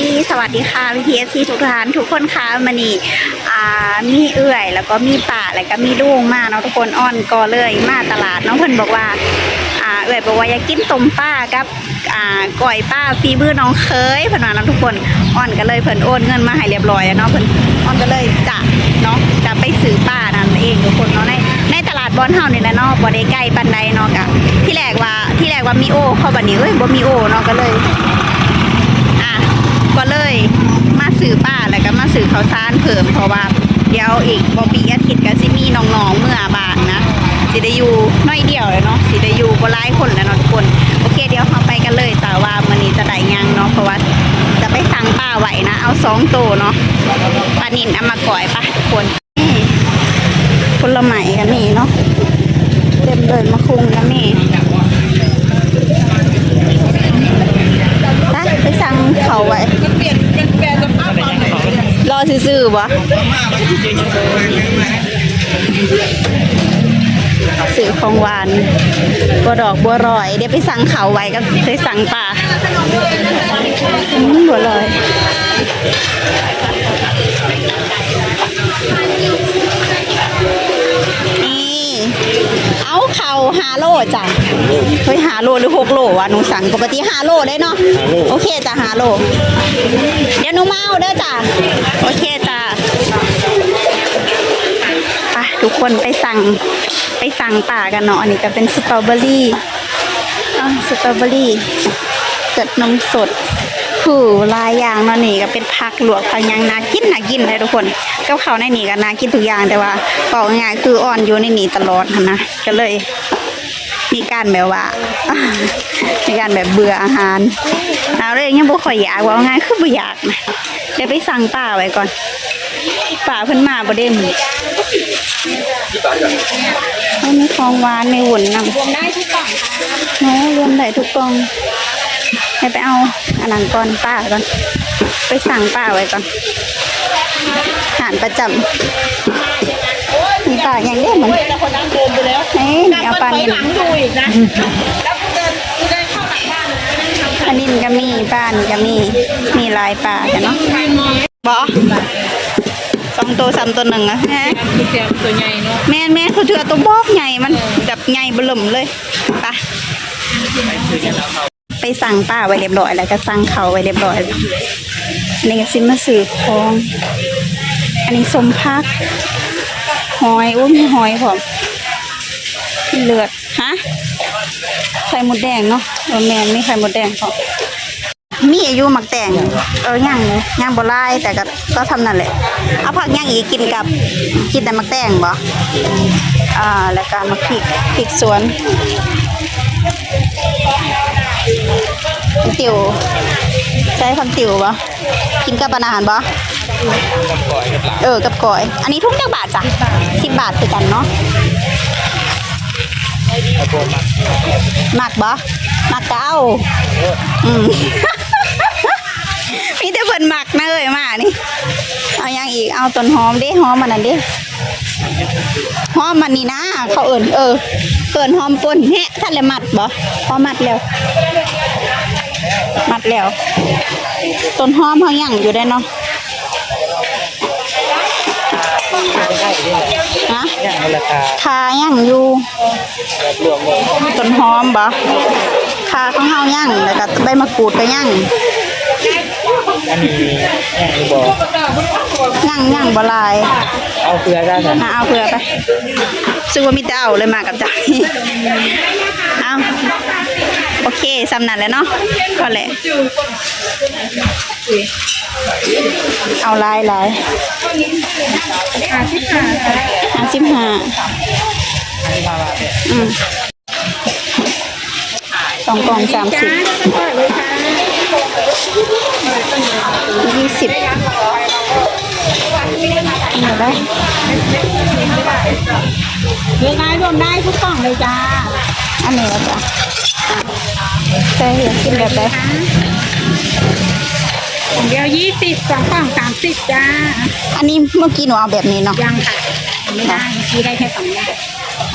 ดีสวัสดีค่ะพีทีเอฟซีทุกท่านทุกคนค่ะมันนี่อ่ามีเอื่อย แล้วก็มีป่าแล้วก็มีลุงมาเนาะทุกคนอ่อนก็เลยมาตลาดน้องเพิ่นบอกว่าอ่าเอื่อยบอกว่าอยากกินต้มป้ากับอ่าก่อยป้าฟีมือน้องเคยเพิ่นว่าเนาะทุกคนอ่อนก็เลยเพิ่นโอนเงินมาให้เรียบร้อยแล้วเนาะเพิ่นอ่อนก็เลยจะเนาะจะไปซื้อป้านั่นเองทุกคนเนาะในในตลาดบอนเฮานี่แหละเนาะบ่ได้ใกล้ปานใดเนาะกะที่แรกว่าที่แรกว่ามีโอเข้าบัดนี้เอ้ยบ่มีโอเนาะก็เลย สื่อป้าแล้วก็มาสื่อข้าวสารเพิ่มเพราะว่าเดี๋ยวอีกบ่ปีอาทิตย์ก็สิมีน้องๆเมื่อบานนะสิได้อยู่น้อยเดียวเลยเนาะสิได้อยู่บ่หลายคนแล้วเนาะทุกคนโอเคเดี๋ยวเราไปกันเลยแต่ว่ามื้อนี้จะได้ยังเนาะเพราะว่าจะไปสั่งป้าไหวนะ เอาสองโตวเนาะปลานินเอามาก่อยปะทุกคนนี่ผลไม้กันนี่เนาะเต็มเลยมะคุงกันนี่ ไปไปสั่งเขาไว้ เปลี่ยนเป็นแปลสภาพความไหน ร อซื่อวะสื่อของหวานบัวดอกบัวรอย เดี๋ยวไปสั่งเขาไว้ก็ไปสั่งป่าบัวลอย เอาเข่าหาโลจ้ะเฮ้ยหาโลหรือหกโลวะหนูสั่งปกติหาโลได้เนาะโอเคจ้ะหาโลเดี๋ยวหนูมาเอาเด้อจ้ะโอเคจ้ะไปทุกคนไปสั่งไปสั่งป่ากันเนาะอันนี้ก็เป็นสตรอเบอรี่อ่าสตรอเบอรี่เกิดนมสด ผูหลายอย่างเนาะนี่ก็เป็นผักลวกผักหยังนากินนากินเลยทุกคนกับเขาวในนี่ก็นากินทุกอย่างแต่ว่าบอกง่ายๆคืออ่อนอยู่ในนี่ตลอดหั้นนะก็เลยมีการแบบว่า มีการแบบเบื่ออาหารเอาเลยยังบ่ค่อยอยากว่าง่ายคือบ่อยากนะเดี๋ยวไปสั่งป้าไว้ก่อนป้าเพิ่นมาบ่ได้มื้อเอามีของหวานมีหุ่นนำรวมได้ทุกกล่องค่ะเนาะรวมได้ทุกกล่อง ให้ไปเอาอันนั้นก่อนป้าก่อน ไปสั่งป้าไว้ก่อนอาหารประจำมีป้าอย่างเด้เหมือนแต่คนนั้นเดินไปแล้วนี่เอาปลาไปนิหลังดูอีกนะแล้วกูเดินกูเดินเข้าหลังบ้านเลยไม่ได้ทำอันนี้ก็มีป้านี่ก็มีมีหลายป้ากันเนาะบอสองตัวสามตัวหนึ่งอะฮะคือเสียงตัวใหญ่เนาะแม่นแม่เขาเถื่อตัวบอกใหญ่มันแบบใหญ่เบิ่มเลยไป ไปสั่งป้าไว้เรียบร้อยแล้วก็สั่งเขาไว้เรียบร้อยแล้วนนี้ก็ซิมาสื่อของ อันนี้สมพักหอยอุ้ยมีหอยผมมีเลือดฮะไข่มดแดงเนาะเออแม่นมีไข่มดแดงพอมีอายุหมักแตงเออย่างเลยย่างบ่ไล่แต่ก็ก็ทำนั่นแหละเอาผักย่างอีกกินกับกินแต่หมักแตงบ่อ่าแล้วก็มะพริกพริกสวน ติ๋วใช้คำติ๋วบ่กินกับอาหารบ่เออ กับก่อย อันนี้ทุกจักบาทจ้ะสิบบาทคือกันเนาะหมักบ่หมักเก้าอืมมีแต่เพิ่นหมักนะเอ้ยมานี่ เอายังอีก เอาต้นหอมดิหอมมันนั่นดิหอมมันนี่นะ เขาเอิญเออเอิญหอมป่นแฮะท่านเลยมัดบ่พอมัดแล้ว มัดแล้ว ต้นหอมเขายังอยู่ได้เนาะฮะอย่างราคาคายังอยู่แบบรวมหมดต้นหอมบ่คาของเฮายังแล้วก็ใบมะกรูดก็ยังอันนี้อย่างที่บอกยังยังบ่หลาย เอาเกลือได้ไหมมาเอาเผื่อไปซึ่งว่ามีแต่เอาเลยมากับใจาเอา โอเคสำนันแล้วเนาะก็แหละเอาลายลายหาที่หาห้าสิบห้าอืมสองกล่องสามสิบยี่สิบเอาได้เลือกได้รวมได้ทุกกล่องเลยจ้า อันนี้แล้วจ้ะ ใช่อยากกินแบบไหนของเดียวยี่สิบสองกล่องสามสิบจ้า อันนี้เมื่อกี้หนูเอาแบบนี้เนาะ ยังค่ะไม่ได้เมื่อกี้ได้แค่สองอย่าง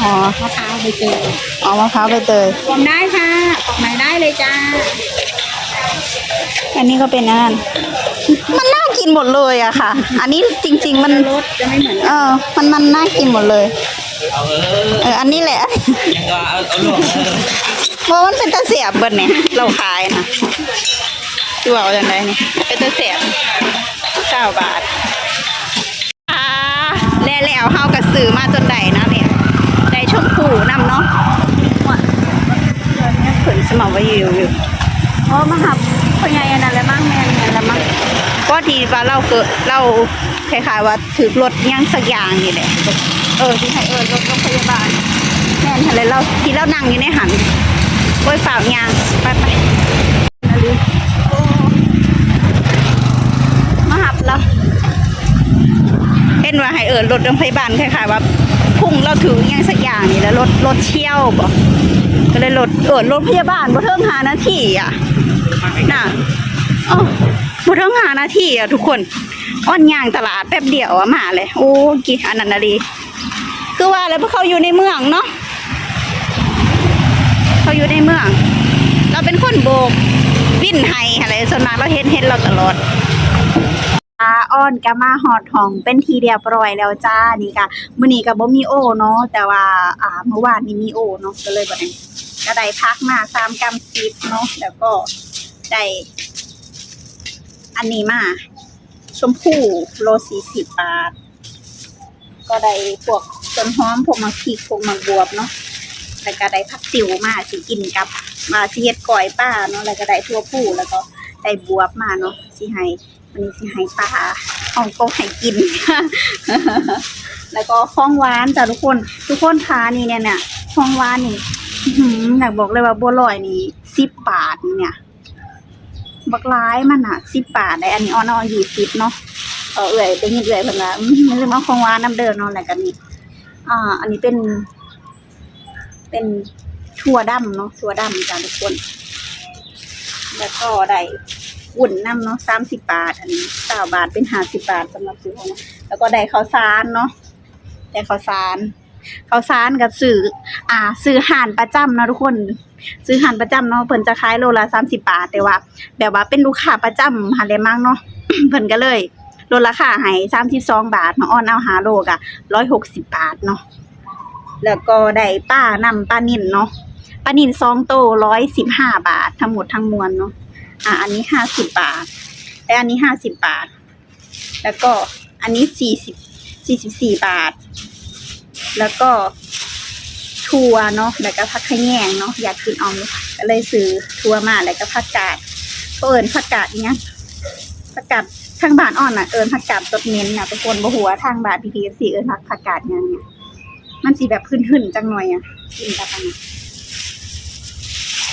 อ๋อมะพร้าวไปเจอเอามะพร้าวใบเตยรวมได้ค่ะกล่องไหนได้เลยจ้า อันนี้ก็เป็นอันนั้นมันน่ากินหมดเลยอะค่ะ อันนี้จริง ๆ มันรสจะไม่เหมือนเออ มันมันน่ากินหมดเลย เอาเออเอออันนี้แหละยังก็เอาเอาลวก เออเพราะมันเป็นตะเสียบเบิดเนี่ยเราขายนะดูเอาจังไดนี่เป็นตะเสียบเก้าบาทอ่าแล้วแล้วเฮากระสือมาจนได้นะเนี่ยได้ชมพูนำเนาะว่าเดี๋ยวนี้ขืนสมองไว้อยู่อยู่โอ้มาหับพ่อใหญ่อันนั้นแหละมั้งแม่นอันนั้นแหละมั้งก็ทีว่าเราเกิดเราคล้ายๆว่าถือรถยังสักอย่างนี่แหละเออที่ให้เออรถโรงพยาบาลแม่นอะไรเราที่เรานั่งอยู่ในหัน โอ้ยฝ่าวยางไปไปนาลีโอ้มาหับเราเห็นว่าให้เอิญรถโรงพยาบาลคล้ายๆว่าพุ่งเราถือยังสักอย่างนี่แล้วรถรถเชี่ยวบ่ก็เลยรถเอิญรถพยาบาลบ่เทิงหานาทีอะน่ะอ๋อบ่เทิงหานาทีอะทุกคนอ้อนยางตลาดแป๊บเดียวอะมาเลย โอ้กี่อันนันนาลีคือว่าแล้วพวกเขาอยู่ในเมืองเนาะ อยู่ในเมือง เราเป็นคนโบกวิ่นไฮอะไรส่วนมากเราเห็นเห็นเราตลอดอาอ้อนกะมาหอดห้องเป็นทีเรียบร้อยแล้วจ้านี่กะมื้อนี้ก็บ่มีโอเนาะแต่ว่าอ่าเมื่อวานนี้มีโอเนาะก็เลยบ่ได้ก็ได้พักมา3กรัมสิบเนาะแล้วก็ได้อันนี้มาชมพู่โล40บบาท ก็ได้พวกต้นหอมพวกมะพริกพวกมะบวบเนาะ แล้วก็ได้ผักติวมาสิกินกับมาสิเฮ็ดก้อยป้าเนาะแล้วก็ได้ทั่วผู้แล้วก็ได้บวบมาเนาะสิให้วันนี้สิให้ป้าห้องก็ให้กิน แล้วก็ข้องหวานจ้ะทุกคน ทุกคนทานนี่เนี่ยเนี่ยของหวานนี่อื้อหืออยากบอกเลยว่าบัวลอยนี่สิบบาทเนี่ย บักร้ายมันอะสิบบาทได้อันนี้ออนอยี่สิบเนาะเออเอื่อยได้ยินเอื่อยเพิ่นว่าอืมมันจะมาของหวานน้ำเดินเนาะแล้วก็นี่อ่า อันนี้เป็น เป็นถั่วดำเนาะถั่วดำจ้ะทุกคน แล้วก็ได้อุ่นน้ำเนาะสามสิบบาท อันนี้เก้าบาทเป็นห้าสิบบาทสำหรับซื้อของแล้วก็ได้ข้าวสารเนาะได้ข้าวสารข้าวสารกับซื้ออ่าซื้อห่านประจำเนาะทุกคน ซื้อห่านประจำเนาะเพิ่นจะขายโลละสามสิบบาทแต่ว่าแบบว่าเป็นลูกค้าประจำหันเลยมั้งเนาะเพิ่นก็เลยลดราคาให้สามสิบสองบาทเนาะอ้อนเอาหาโลกะร้อยหกสิบบาทเนาะ แล้วก็ได้ป้านำปลานินเนาะปลานินซองโตร้อยสิบห้าบาท ทั้งหมดทั้งมวลเนาะอะอันนี้ห้าสิบบาทและอันนี้ห้าสิบบาท แล้วก็อันนี้สี่สิบสี่สิบสี่บาท แล้วก็ทัวเนาะแล้วก็ผักขะแยงเนาะอยากกินออมก็เลยซื้อทัวมาแล้วก็ผักกาดเขาเอิญผักกาดเนี้ยผักกาดทางบ้านอ่อนอะเอิญผักกาดตดเน้นเน่ะทุกคนบ่หัวทางบ้านพีพีสี่เอิญผักผักกาดเนี่ยเนี่ย มันสีแบบพื้นๆจังหน่อยอะกินกับอันนี้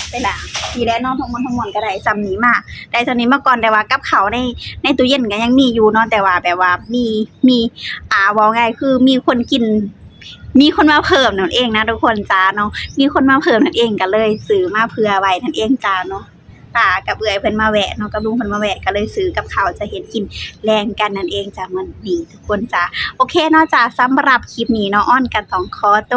ไปละทีแล้วน้องทั้งหมดทั้งมวลก็ได้จำนี้มาได้จำนี้มาก่อนแต่ว่ากับเขาในในตู้เย็นก็ยังมีอยู่เนาะแต่ว่าแบบว่ามีมีอ่าว่าไงคือมีคนกิน มีคนมาเพิ่มนั่นเองนะทุกคนจ้าเนาะมีคนมาเพิ่มนั่นเองก็เลยซื้อมาเผื่อไว้นั่นเองจ้าเนาะ ป้ากับเอื่อยเพิ่นมาแวะเนาะกับลุงเพิ่นมาแวะก็เลยซื้อกับเขาจะเห็นกินแรงกันนั่นเองจ้ามันดีทุกคนจ้าโอเคเนาะจ้ะสำหรับคลิปนี้เนาะอ้อนกันต้องขอโต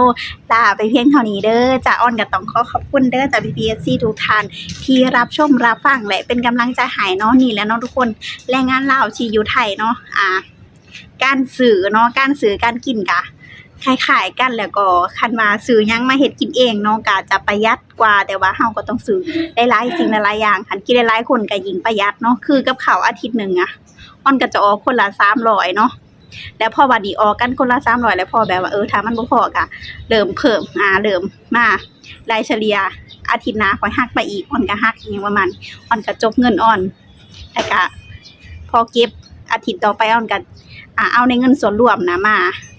ลาไปเพียงเท่านี้เด้อจ้ะอ้อนกันต้องขอขอบคุณเด้อจ้ะพีพีเอสซีทุกท่านที่รับชมรับฟังและเป็นกำลังใจใหายเนาะนี่แล้วเนาะทุกคนแรงงานลาวที่อยู่ไทยเนาะอ่าการสื่อเนาะการสื่อการกินกะ คล้ายๆกันแล้วก็คันมาซื้อยังมาเฮ็ดกินเองเนาะก็จะประหยัดกว่า แต่ว่าเฮาก็ต้องซื้อได้หลายสิ่งหลายๆอย่างคันกินได้หลายคนก็ยิ่งประหยัดเนาะคือกับข้าวอาทิตย์หนึงอะอ้อนก็จะออกคนละ300เนาะแล้วพอวันนี้ออกกันคนละสามร้อยแล้วพอแบบว่าเออถ้ามันบ่พอกะเริ่มเพิ่มอ่าเริ่มมารายเฉลี่ยอาทิตย์หน้าค่อยหักไปอีกอ่อนก็หักอย่างประมาณอ่อนก็จบเงินอ่อนแล้วก็พอเก็บอาทิตย์ต่อไปอ่อนก็อ่าเอาในเงินส่วนรวมนะมา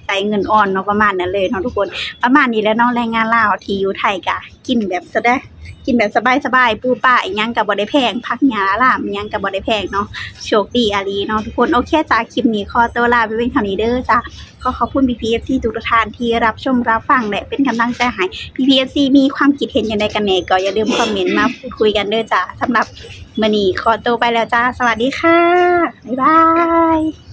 ใส่เงินอ่อนเนาะประมาณนั้นเลยเนาะทุกคน ประมาณนี้แล้วเนาะแรงงานลาวที่อยู่ไทยกะ กินแบบสะได้กินแบบสบายๆ ปูป้าอีหยังก็บ่ได้แพง พักหญ้าล่ามยังก็บ่ได้แพงเนาะ โชคดีอาลีเนาะทุกคน โอเคจ้าคลิปนี้ขอตัวลาไปเป็นเท่านี้เด้อจ้าก็ขอบคุณ PPFC ทุกท่านที่รับชมรับฟังและเป็นกำลังใจให้ PPFC มีความคิดเห็นอย่างไรกันแน่ก็อย่าลืมคอมเมนต์มาพูดคุยกันเด้อจ้าสำหรับมื้อนี้ขอตัวไปแล้วจ้า สวัสดีค่ะ บ๊ายบาย